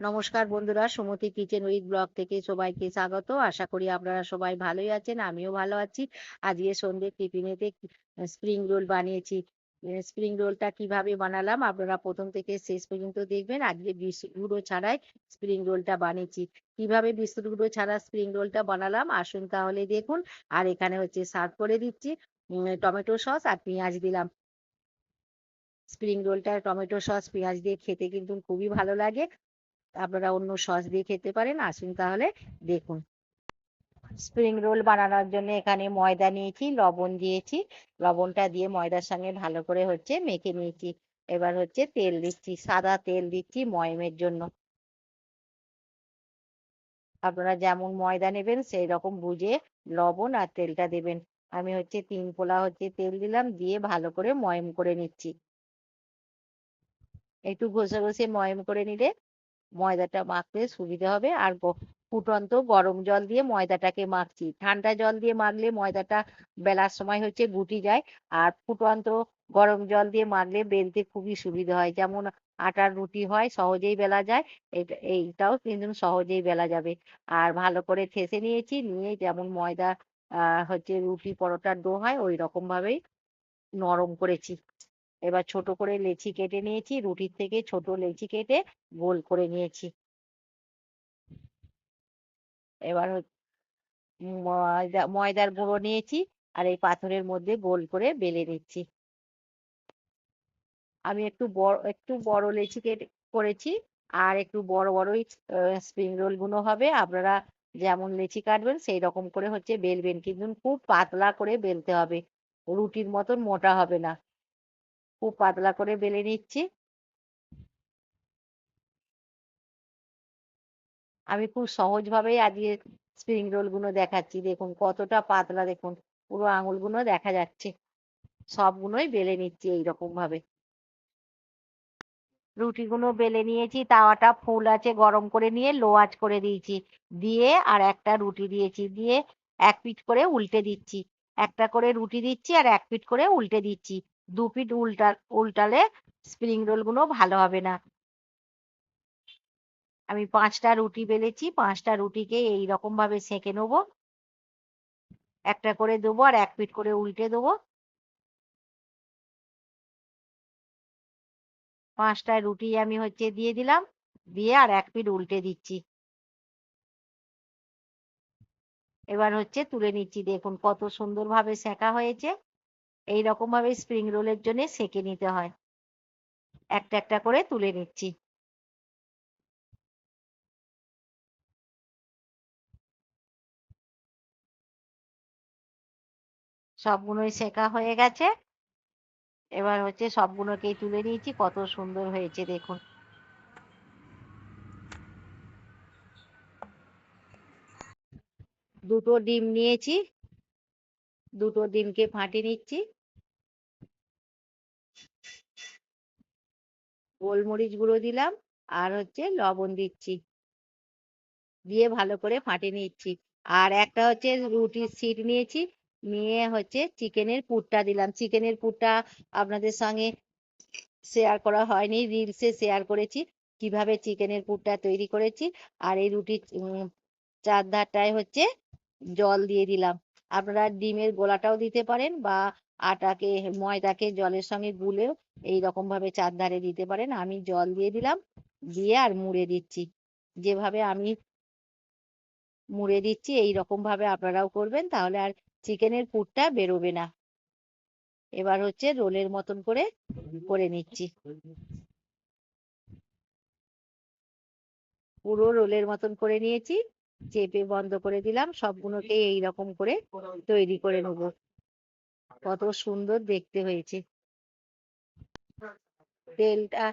নমস্কার বন্ধুরা, সুমতি kitchen with blog থেকে সবাইকে স্বাগত। আশা করি আপনারা সবাই ভালোই আছেন, আমিও ভালো আছি। আজকে সন্ধ্যে টিফিনেতে স্প্রিং রোল বানিয়েছি। স্প্রিং রোলটা কীভাবে বানালাম আপনারা প্রথম থেকে শেষ পর্যন্ত দেখবেন। আজকে বিস্কুট গুঁড়ো ছাড়াই স্প্রিং রোলটা বানিয়েছি। কীভাবে বিস্কুট গুঁড়ো ছাড়া স্প্রিং রোলটা বানালাম আসুন তাহলে দেখুন। আর এখানে হচ্ছে সার্ভ করে দিচ্ছি টমেটো সস আর পেঁয়াজ দিলাম। স্প্রিং রোলটা টমেটো সস, পেঁয়াজ দিয়ে খেতে কিন্তু খুবই ভালো লাগে। আপনারা অন্য সস দিয়ে খেতে পারেন, আসুন তাহলে দেখুন। স্প্রিং রোল বানানোর জন্য এখানে ময়দা নিয়েছি, লবণ দিয়েছি। লবণটা দিয়ে ময়দার সঙ্গে ভালো করে হচ্ছে মেখে নিয়েছি। এবার হচ্ছে তেল দিচ্ছি, সাদা তেল দিচ্ছি ময়মের জন্য। আপনারা যেমন ময়দা নেবেন সেই রকম বুঝে লবণ আর তেলটা দেবেন। আমি হচ্ছে তিন পোলা হচ্ছে তেল দিলাম, দিয়ে ভালো করে ময়ম করে নিচ্ছি। একটু ঘষে ঘষে ময়ম করে নিলে ময়দাটা মাখতে সুবিধা হবে। আর ফুটন্ত গরম জল দিয়ে ময়দাটাকে মাখছি। ঠান্ডা জল দিয়ে মাখলে ময়দাটা বেলার সময় হচ্ছে গুটি যায়। আর ফুটন্ত গরম জল দিয়ে মাখলে বেলতে খুবই সুবিধা হয়। যেমন আটার রুটি হয়, সহজেই বেলা যায়। এইটাও কিন্তু সহজেই বেলা যাবে। আর ভালো করে ঠেসে নিয়েছি, নিয়ে যেমন ময়দা হচ্ছে রুটি পরোটার ডো হয় ওই রকম ভাবেই নরম করেছি। এবার ছোট করে লেচি কেটে নিয়েছি, রুটির থেকে ছোট লেচি কেটে গোল করে নিয়েছি। এবার ময়দা, ময়দার গুঁড়ো নিয়েছি আর এই পাথরের মধ্যে গোল করে বেলে নিচ্ছি। আমি একটু বড় একটু বড় লেচি কেটে করেছি আর একটু বড় বড়ই স্প্রিং রোলগুলো হবে। আপনারা যেমন লেচি কাটবেন সেই রকম করে হচ্ছে বেলবেন। কিন্তু খুব পাতলা করে বেলতে হবে। রুটির মতন মোটা হবে না। খুব পাতলা করে বেলে নিচ্ছি। আমি খুব সহজ ভাবেই আজকে স্প্রিং রোলগুলো দেখাচ্ছি। দেখুন কতটা পাতলা, দেখুন পুরো আঙুলগুলো দেখা যাচ্ছে। সবগুলোই বেলে নিচ্ছি এইরকম ভাবে রুটিগুলো বেলে নিয়েছি, তাওয়াটা ফুল আছে গরম করে নিয়ে লো আঁচ করে দিয়েছি। দিয়ে আর একটা রুটি দিয়েছি, দিয়ে এক পিঠ করে উল্টে দিচ্ছি। একটা করে রুটি দিচ্ছি আর এক পিঠ করে উল্টে দিচ্ছি। দু পিঠ উল্টা, উল্টালে স্প্রিং রোলগুলো ভালো হবে না। আমি পাঁচটা রুটি বেলেছি, পাঁচটা রুটিকে এইরকম ভাবে সেঁকে নেব। একটা করে দেবো আর এক পিঠ করে উল্টে দেবো। পাঁচটা রুটি আমি হচ্ছে দিয়ে দিলাম, দিয়ে আর এক পিঠ উল্টে দিচ্ছি। এবার হচ্ছে তুলে নিচ্ছি, দেখুন কত সুন্দরভাবে সেঁকা হয়েছে। এই রকম ভাবে স্প্রিং রোলের জন্য সেঁকে নিতে হয়। একটা একটা করে তুলে নিচ্ছি। সবগুলোই সেঁকা হয়ে গেছে। এবার হচ্ছে সবগুলোকেই তুলে নিয়েছি। কত সুন্দর হয়েছে দেখুন। দুটো ডিম নিয়েছি। দুটো ডিমকে ফাটিয়ে নিচ্ছি। গোলমরিচ গুঁড়ো দিলাম আর হচ্ছে লবণ দিচ্ছি। দিয়ে ভালো করে ফাটিয়ে নিচ্ছি। আর একটা হচ্ছে রুটির সিট নিয়েছি, নিয়ে হচ্ছে চিকেনের পুরটা দিলাম। চিকেনের পুরটা আপনাদের সঙ্গে শেয়ার করা হয়নি রিলসে শেয়ার করেছি, কীভাবে চিকেনের পুরটা তৈরি করেছি। আর এই রুটির চারধারটায় হচ্ছে জল দিয়ে দিলাম। আপনারা ডিমের গোলাটাও দিতে পারেন বা আটাকে, ময়দাকে জলের সঙ্গে গুলেও এইরকম ভাবে চারধারে দিতে পারেন। আমি জল দিয়ে দিলাম, দিয়ে আর মুড়ে দিচ্ছি। যেভাবে আমি মুড়ে দিচ্ছি, এইরকম ভাবে আপনারাও করবেন, তাহলে আর চিকেনের পুরটা বেরোবে না। এবার হচ্ছে রোলের মতন করে করে নিচ্ছি। পুরো রোলের মতন করে নিয়েছি। চেপে বন্ধ করে দিলাম, সবগুলোকে এইরকম করে তৈরি করে নেব। কত সুন্দর দেখতে হয়েছে। তেলটা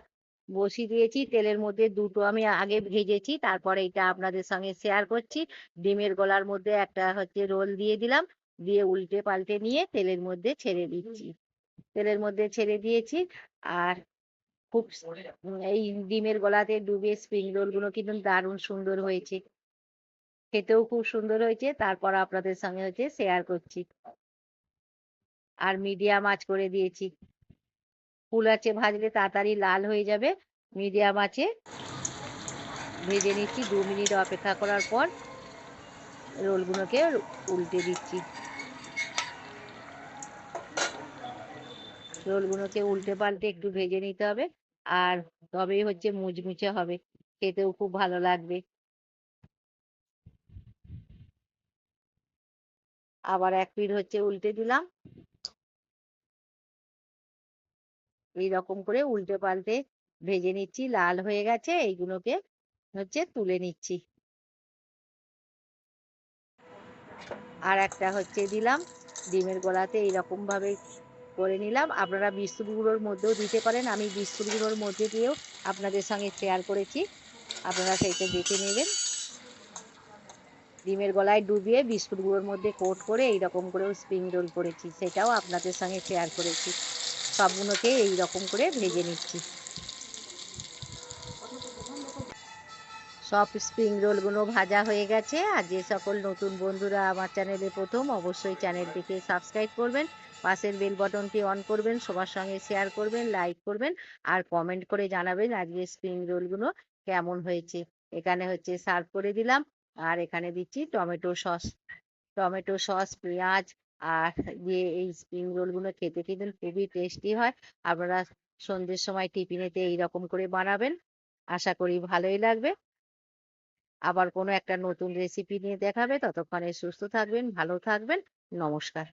বসিয়ে দিয়েছি, তেলের মধ্যে দুটো আমি আগে ভেজেছি, তারপরে এটা আপনাদের সঙ্গে শেয়ার করছি। ডিমের গলার মধ্যে একটা হচ্ছে রোল দিয়ে দিলাম, দিয়ে উল্টে পাল্টে নিয়ে তেলের মধ্যে ছেড়ে দিচ্ছি। তেলের মধ্যে ছেড়ে দিয়েছি, আর খুব এই ডিমের গলাতে ডুবে স্প্রিং রোলগুলো কিন্তু দারুণ সুন্দর হয়েছে। খেতেও খুব সুন্দর হয়েছে। তারপর আপনাদের সঙ্গে হচ্ছে শেয়ার করছি। আর মিডিয়াম আঁচ করে দিয়েছি। ফুল আছে ভাজলে তাড়াতাড়ি লাল হয়ে যাবে। মিডিয়াম আছে ভেজে নিচ্ছি। দু মিনিট অপেক্ষা করার পর রোলগুলোকে উল্টে দিচ্ছি। রোলগুলোকে উল্টে পাল্টে একটু ভেজে নিতে হবে। আর তবেই হচ্ছে মুচমুচে হবে। খেতেও খুব ভালো লাগবে। আবার এক পিঠ হচ্ছে উল্টে দিলাম। এই রকম করে উল্টে পাল্টে ভেজে নিচ্ছি, লাল হয়ে গেছে, এইগুলোকে হচ্ছে তুলে নিচ্ছি। আর একটা হচ্ছে দিলাম, ডিমের গোলাতে এইরকম ভাবে করে নিলাম। আপনারা বিস্কুট গুঁড়োর মধ্যেও দিতে পারেন, আমি বিস্কুট গুঁড়োর মধ্যে দিয়েও আপনাদের সঙ্গে শেয়ার করেছি। আপনারা সেইটা দেখে নেবেন। ডিমের গলায় ডুবিয়ে বিস্কুট গুঁড়োর মধ্যে কোট করে এইরকম করেও স্প্রিং রোল করেছি। সেটাও আপনাদের সঙ্গে শেয়ার করেছি। সবগুলোকে এই রকম করে ভেজে নিচ্ছি। সব স্প্রিং রোলগুলো ভাজা হয়ে গেছে। আর যে সকল নতুন বন্ধুরা আমার চ্যানেলে প্রথম, অবশ্যই চ্যানেলটিকে সাবস্ক্রাইব করবেন। পাশের বেল বটনটি অন করবেন, সবার সঙ্গে শেয়ার করবেন লাইক করবেন, আর কমেন্ট করে জানাবেন আজকে স্প্রিং রোলগুলো কেমন হয়েছে। এখানে হচ্ছে সার্ভ করে দিলাম। আর এখানে দিচ্ছি টমেটো সস টমেটো সস, পেঁয়াজ আর দিয়ে এই স্প্রিং রোলগুলো খেতে কিন্তু খুবই টেস্টি হয়। আপনারা সন্ধ্যের সময় টিফিনেতে এইরকম করে বানাবেন। আশা করি ভালোই লাগবে। আবার কোনো একটা নতুন রেসিপি নিয়ে দেখাবে। ততক্ষণে সুস্থ থাকবেন, ভালো থাকবেন। নমস্কার।